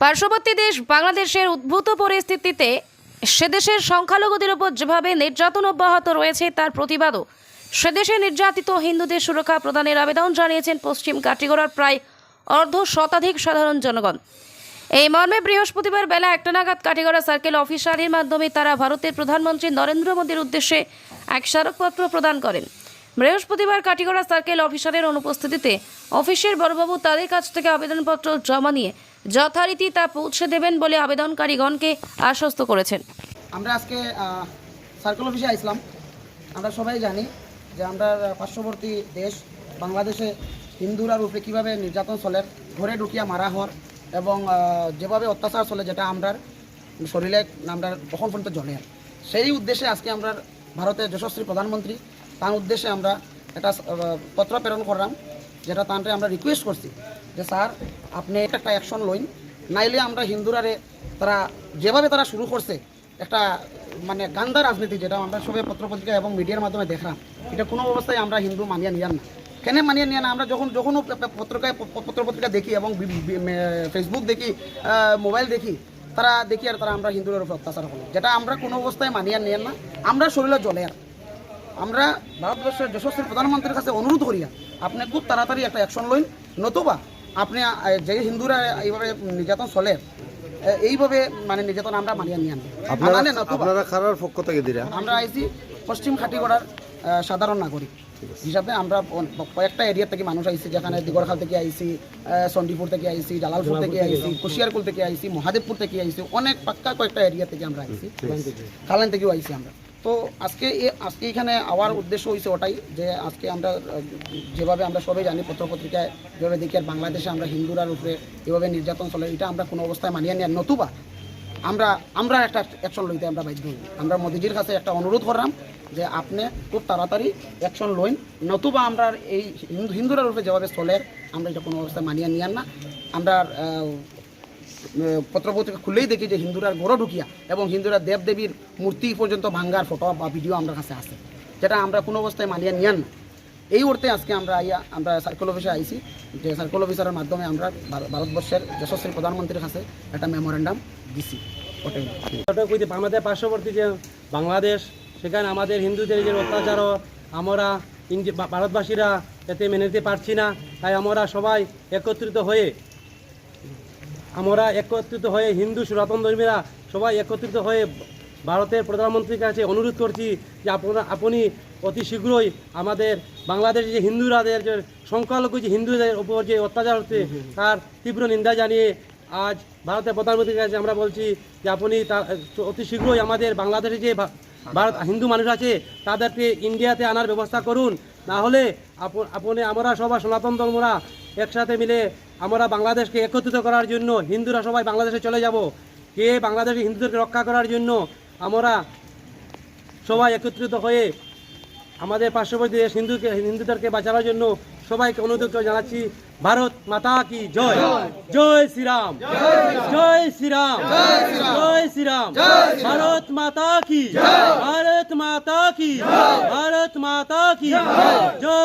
পার্শ্ববর্তী দেশ বাংলাদেশের উদ্ভূত পরিস্থিতিতে সেদেশের সংখ্যালঘুদের উপর যেভাবে নির্যাতন অব্যাহত রয়েছে, তার প্রতিবাদও সেদেশে নির্যাতিত হিন্দুদের সুরক্ষা প্রদানের আবেদন জানিয়েছেন পশ্চিম কাটিগড়ার প্রায় অর্ধ শতাধিক সাধারণ জনগণ। এই মর্মে বৃহস্পতিবার বেলা একটা নাগাদ কাটিগড়া সার্কেল অফিসারের মাধ্যমে তারা ভারতের প্রধানমন্ত্রী নরেন্দ্র মোদীর উদ্দেশ্যে এক স্মারকপত্র প্রদান করেন। বৃহস্পতিবার কাটিগড়া সার্কেল অফিসারের অনুপস্থিতিতে অফিসের বড়বাবু তাদের কাছ থেকে আবেদনপত্র জমা নিয়ে যথারীতি তা পৌঁছে দেবেন বলে আবেদনকারীগণকে আশ্বস্ত করেছেন। আমরা আজকে সার্কেল অফিসে আসলাম আমরা সবাই জানি যে আমরা পার্শ্ববর্তী দেশ, বাংলাদেশে হিন্দুরার উপরে কীভাবে নির্যাতন চলে, ঘরে ঢুকিয়া মারা হওয়ার এবং যেভাবে অত্যাচার চলে যেটা আমরা শরীরে আমরা কখন পর্যন্ত জ্বলে সেই উদ্দেশ্যে আজকে আমরা ভারতের যশস্বী প্রধানমন্ত্রী, তার উদ্দেশ্যে আমরা একটা পত্র প্রেরণ করলাম। যেটা তাঁরে আমরা রিকোয়েস্ট করছি যে স্যার, আপনি একটা অ্যাকশন লইন। নাইলে আমরা হিন্দুরারে তারা যেভাবে তারা শুরু করছে, একটা মানে গান্দা রাজনীতি যেটা আমরা সবাই পত্রপত্রিকা এবং মিডিয়ার মাধ্যমে দেখলাম, এটা কোনো অবস্থায় আমরা হিন্দু মানিয়ে নিয়ান না। কেন মানিয়ে নিয়ে না? আমরা যখন যখনও পত্রিকায় পত্রপত্রিকা দেখি এবং ফেসবুক দেখি মোবাইল দেখি, তারা দেখি আর তারা আমরা হিন্দুদের উপর অত্যাচার করি যেটা আমরা কোনো অবস্থায় মানিয়ে নিয়ে না। আমরা শরীরে জ্বলে আর। আমরা ভারতবর্ষের যশস্বী প্রধানমন্ত্রীর কাছে অনুরোধ করিয়া আপনি খুব তাড়াতাড়ি একটা অ্যাকশন লইন। নতুবা আপনি যে হিন্দুরা এইভাবে নির্যাতন চলে এইভাবে মানে নির্যাতন আমরা মানিয়ে নিয়ে আনব। আপনারা নতুবা আপনারা খারার পক্ষ থেকে দিরা? আমরা আইছি পশ্চিম খাটিগড়ার সাধারণ নাগরিক। হিসাবে আমরা কয়েকটা এরিয়া থেকে মানুষ আইসি যেখানে দিগরখাল থেকে আইছি আহ, চণ্ডীপুর থেকে আইছি জালালপুর থেকে আইছি কুশিয়ারকুল থেকে আইসি মহাদেবপুর থেকে আইসি অনেক পাক্কা কয়েকটা এরিয়া থেকে আমরা আইছি। খালেন থেকেও আইসি আমরা। তো আজকে আজকে এখানে আওয়ার উদ্দেশ্য হয়েছে ওটাই যে আজকে আমরা যেভাবে আমরা সবাই জানি পত্রপত্রিকায়, যেভাবে দেখি আর বাংলাদেশে আমরা হিন্দুরার উপরে এভাবে নির্যাতন চলে, এটা আমরা কোনো অবস্থায় মানিয়ে নিয়ে নতুবা আমরা আমরা একটা অ্যাকশন লইতে আমরা বাধ্য হই। আমরা মোদিজির কাছে একটা অনুরোধ করলাম যে আপনি খুব তাড়াতাড়ি অ্যাকশন লইন। নতুবা আমরা এই হিন্দু, হিন্দুরা রূপে যেভাবে চলে, আমরা এটা কোনো অবস্থায় মানিয়ে নিয়ান না। আমরা পত্রপত্রিকা খুলেই দেখি যে হিন্দুরার গড় ঢুকিয়া এবং হিন্দুরা দেব দেবীর মূর্তি পর্যন্ত ভাঙ্গার ফটো বা ভিডিও আমার কাছে আসে যেটা আমরা কোনো অবস্থায় মানিয়ে নিয়ান না। এই অর্থে আজকে আমরা আইয়া, আমরা সার্কেল অফিসে আইছি, যে সার্কেল অফিসারের মাধ্যমে আমরা ভারতবর্ষের যশস্বী প্রধানমন্ত্রীর কাছে একটা মেমোরেন্ডাম দিছি, ওটাই। আমাদের পার্শ্ববর্তী যে বাংলাদেশ, সেখানে আমাদের হিন্দুদের যে অত্যাচার, আমরা ভারতবাসীরা এতে মেনে নিতে পারছি না, তাই আমরা সবাই একত্রিত হয়ে আমরা একত্রিত হয়ে হিন্দু সনাতন ধর্মীরা সবাই একত্রিত হয়ে ভারতের প্রধানমন্ত্রীর কাছে অনুরোধ করছি যে আপনারা আপনি অতি শীঘ্রই আমাদের বাংলাদেশে যে হিন্দুরাদের যে সংখ্যালঘু যে হিন্দুদের উপর যে অত্যাচার হচ্ছে তার তীব্র নিন্দা জানিয়ে আজ ভারতের প্রধানমন্ত্রীর কাছে আমরা বলছি যে আপনি তার অতি শীঘ্রই আমাদের বাংলাদেশে যে ভারত হিন্দু মানুষ আছে তাদেরকে ইন্ডিয়াতে আনার ব্যবস্থা করুন। না হলে আপ- আপনি আমরা সবাই সনাতন ধর্মরা একসাথে মিলে আমরা বাংলাদেশকে একত্রিত করার জন্য হিন্দুরা সবাই বাংলাদেশে চলে যাব। কে বাংলাদেশে হিন্দুদেরকে রক্ষা করার জন্য আমরা সবাই একত্রিত হয়ে আমাদের পার্শ্ববর্তী দেশ হিন্দুকে, হিন্দুদেরকে বাঁচানোর জন্য সবাইকে অনুরোধ জানাচ্ছি, ভারত মাতা কি জয়? জয় শ্রীরাম। জয় শ্রীরাম। জয় শ্রীরাম। ভারত মাতা কি? ভারত মাতা কি? ভারত মাতা কি? জয়